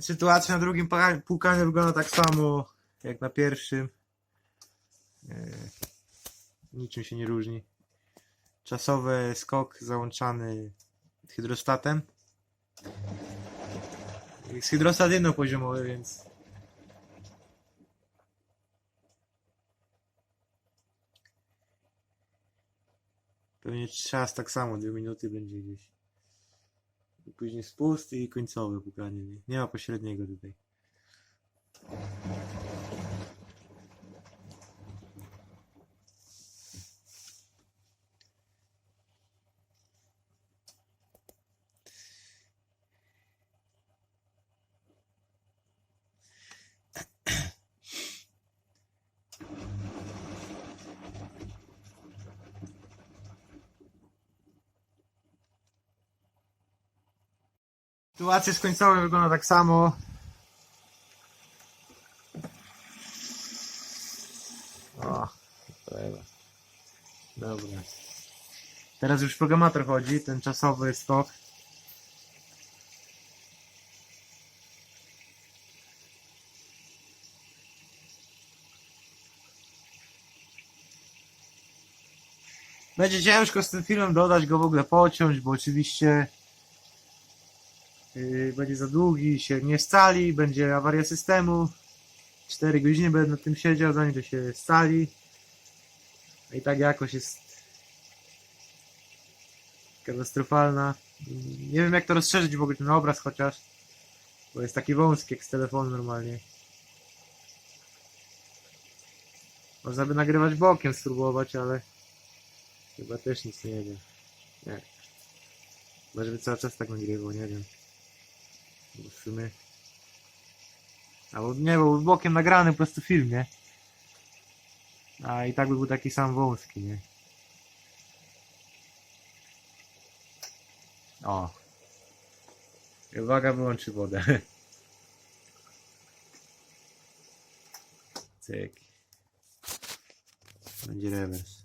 Sytuacja na drugim płukaniu wygląda tak samo jak na pierwszym. E, niczym się nie różni. Czasowy skok załączany hydrostatem. Jest hydrostat jednopoziomowy, więc pewnie czas tak samo, dwie minuty będzie gdzieś. Później spust i końcowe pukanie. Nie, nie ma pośredniego tutaj. Sytuacja z końcowej wygląda tak samo. O. Dobra. Teraz już programator chodzi, ten czasowy skok. Będzie ciężko z tym filmem dodać go w ogóle pociąć, bo oczywiście będzie za długi, się nie scali, będzie awaria systemu. 4 godziny będę na tym siedział, zanim to się scali. I tak jakość jest katastrofalna. Nie wiem jak to rozszerzyć w ogóle ten obraz chociaż, bo jest taki wąski jak z telefonu normalnie. Można by nagrywać bokiem, spróbować, ale chyba też nic nie wiem. Nie. Chyba żeby cały czas tak nagrywał, nie wiem. Bo w sumie... Albo nie, bo był bokiem nagrany po prostu film, nie? A i tak by był taki sam wąski, nie? O. Uwaga, wyłączy wodę. Cyk. Będzie rewers.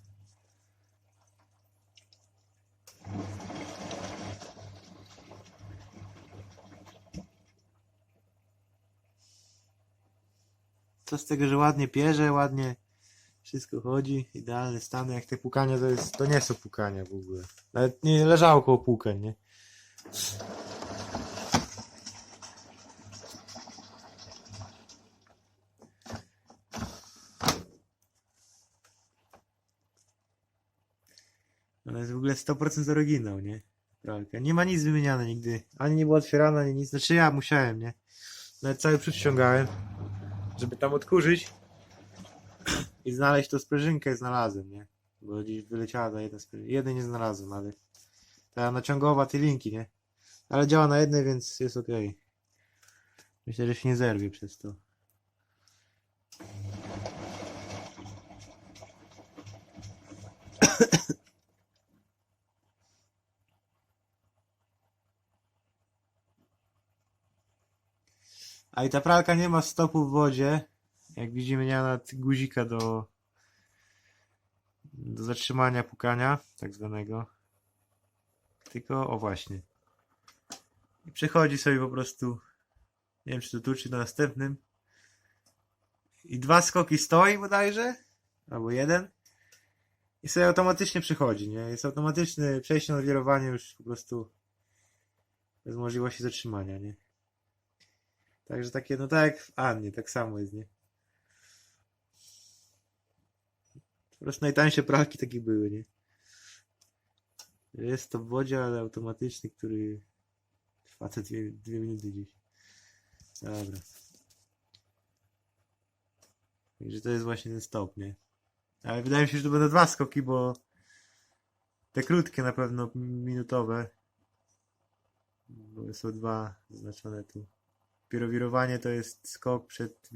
Co z tego, że ładnie pierze, ładnie wszystko chodzi, idealny stan, jak te pukania to jest, to nie są pukania w ogóle. Nawet nie leżało koło pukań, nie? Ona jest w ogóle 100% oryginał, nie? Pralka. Nie ma nic wymieniane nigdy. Ani nie była otwierana, ani nic. Znaczy ja musiałem, nie? Nawet cały przód ściągałem żeby tam odkurzyć i znaleźć tą sprężynkę znalazłem, nie? Bo gdzieś wyleciała ta jedna sprężynka. Jednej nie znalazłem, ale ta naciągowa, te linki, nie? Ale działa na jednej, więc jest ok. Myślę, że się nie zerwie przez to. A i ta pralka nie ma stopu w wodzie. Jak widzimy, nie ma nawet guzika do, do zatrzymania pukania, tak zwanego. Tylko, o właśnie. I przechodzi sobie po prostu, nie wiem czy to tu, czy na następnym. I dwa skoki stoi bodajże, albo jeden. I sobie automatycznie przychodzi, nie? Jest automatyczne przejście na wirowanie już po prostu bez możliwości zatrzymania, nie? Także takie, no tak jak w Annie, tak samo jest, nie? Po prostu najtańsze pralki takie były, nie? Jest to wodzie, ale automatyczny, który trwa te dwie, dwie minuty gdzieś. Dobra. Także to jest właśnie ten stop, nie? Ale wydaje mi się, że to będą dwa skoki, bo te krótkie na pewno minutowe. Bo są dwa zaznaczone tu. Dopiero wirowanie to jest skok przed.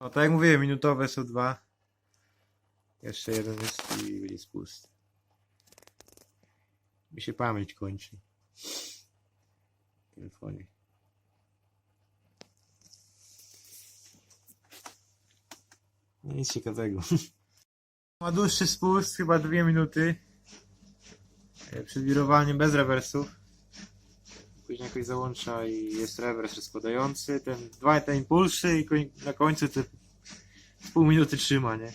No tak jak mówiłem, minutowe są dwa. Jeszcze jeden jest i będzie spust. Mi się pamięć kończy. W telefonie. Nic ciekawego. Ma dłuższy spust, chyba dwie minuty. E, Przed wirowaniem bez rewersów. Później jakoś załącza i jest rewers rozkładający, ten, dwa te impulsy i koń, na końcu te pół minuty trzyma, nie?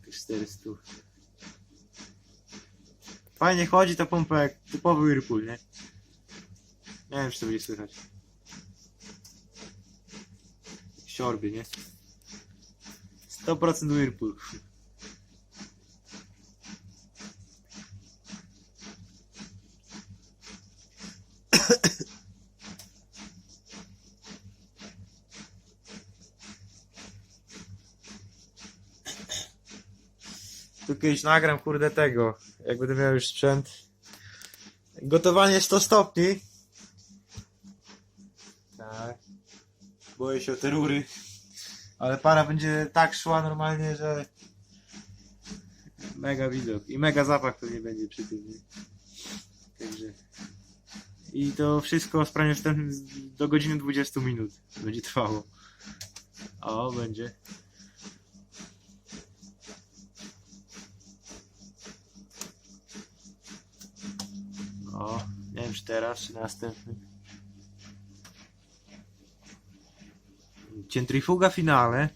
Jakieś 400. Fajnie chodzi ta pompa jak typowy Whirlpool, nie? Nie wiem, czy to będzie słychać. Siorbie, nie? 100% Whirlpool. Kiedyś nagram, kurde, tego. Jak będę miał już sprzęt. Gotowanie 100 stopni. Tak. Boję się o te rury. Ale para będzie tak szła normalnie, że... Mega widok. I mega zapach pewnie będzie przy tym. Także... I to wszystko z wstępnym do godziny 20 minut będzie trwało. O, będzie. Teraz, czy następnym. Centrifuga finale.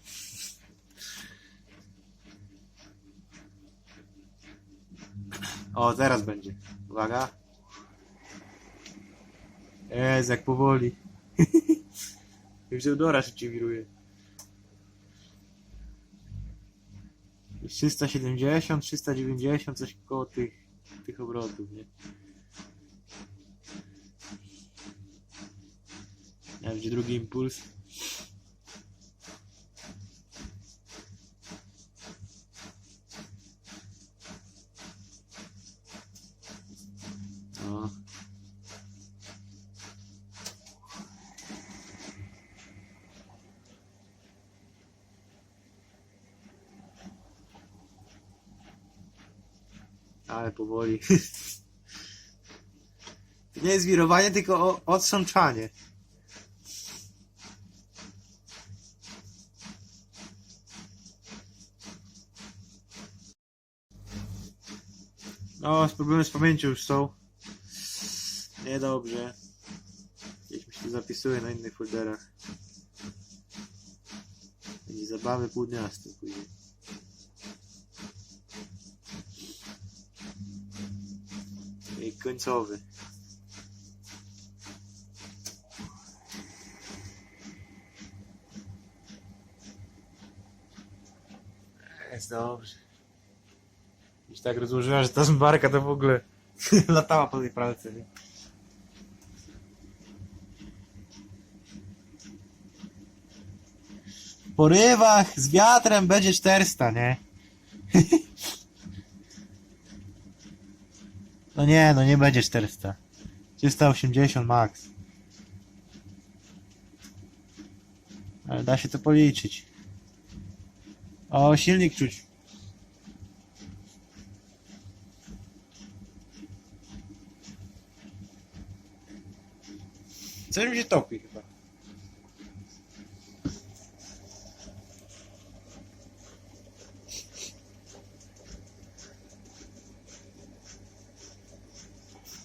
O, zaraz będzie. Uwaga. Jest, jak powoli. Już Eudora szybciej wiruje. 370, 390, coś koło tych, tych obrotów, nie? Ja będzie drugi impuls. O. Ale powoli. To nie jest wirowanie, tylko o- No, problemy z pamięcią już są. Niedobrze. Gdzieś mi się zapisuje na innych folderach. Będzie zabawy pół dnia z tym później. I końcowy. Jest dobrze. Już tak rozłożyła, że ta zmbarka to w ogóle latała po tej pralce, nie? Porywach z wiatrem będzie 400, nie? No nie, no nie będzie 400. 380 max. Ale da się to policzyć. O, silnik czuć. Coś mi się topi chyba.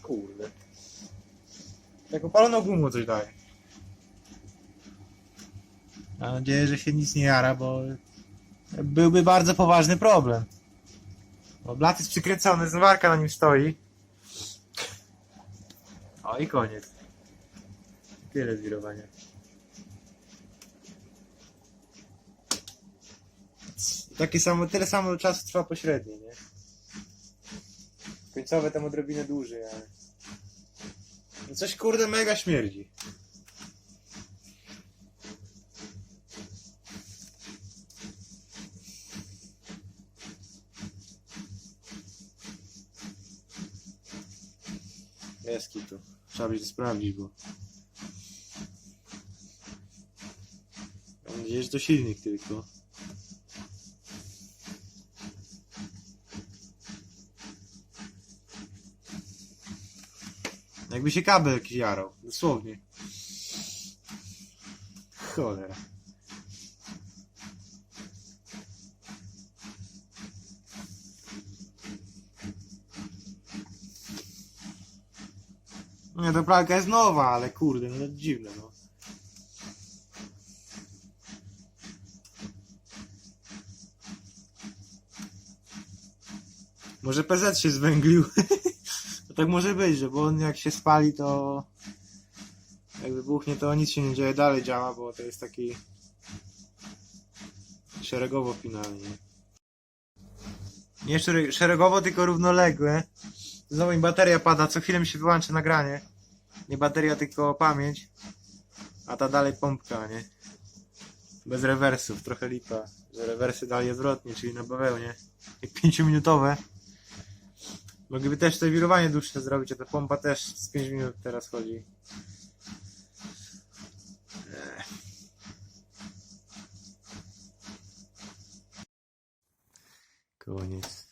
Kurde. Jak opaloną gumą coś daje. Mam nadzieję, że się nic nie jara, bo byłby bardzo poważny problem. Bo blat jest przykręcony, zwarka na nim stoi. O i koniec. Tyle zwirowania. Takie samo, tyle samo czasu trwa pośrednie, nie? Końcowe tam odrobinę dłużej, ale... No coś kurde mega śmierdzi. Jest kitu. Trzeba będzie sprawdzić, bo... Że to silnik tylko. Jakby się kabel jakiś jarał. Dosłownie. Cholera. Nie, to pralka jest nowa, ale kurde, no dziwne, no. Może PZ się zwęglił. to tak może być, że bo on jak się spali, to jak wybuchnie, to nic się nie dzieje, dalej działa, bo to jest taki szeregowo finalnie. Nie szere- szeregowo, tylko równoległe. Znowu mi bateria pada, co chwilę mi się wyłącza nagranie. Nie bateria, tylko pamięć. A ta dalej pompka, nie? Bez rewersów, trochę lipa. Że rewersy dalej odwrotnie, czyli na bawełnie. Jak 5-minutowe. Mogliby też to wirowanie dłuższe zrobić, a ta pompa też z 5 minut teraz chodzi. Koniec.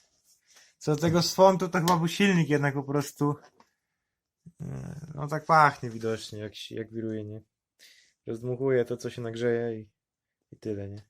Co do tego sfontu, to chyba był silnik jednak po prostu. e, No tak pachnie widocznie, jak, jak wiruje, nie? Rozdmuchuje to, co się nagrzeje i, i tyle, nie?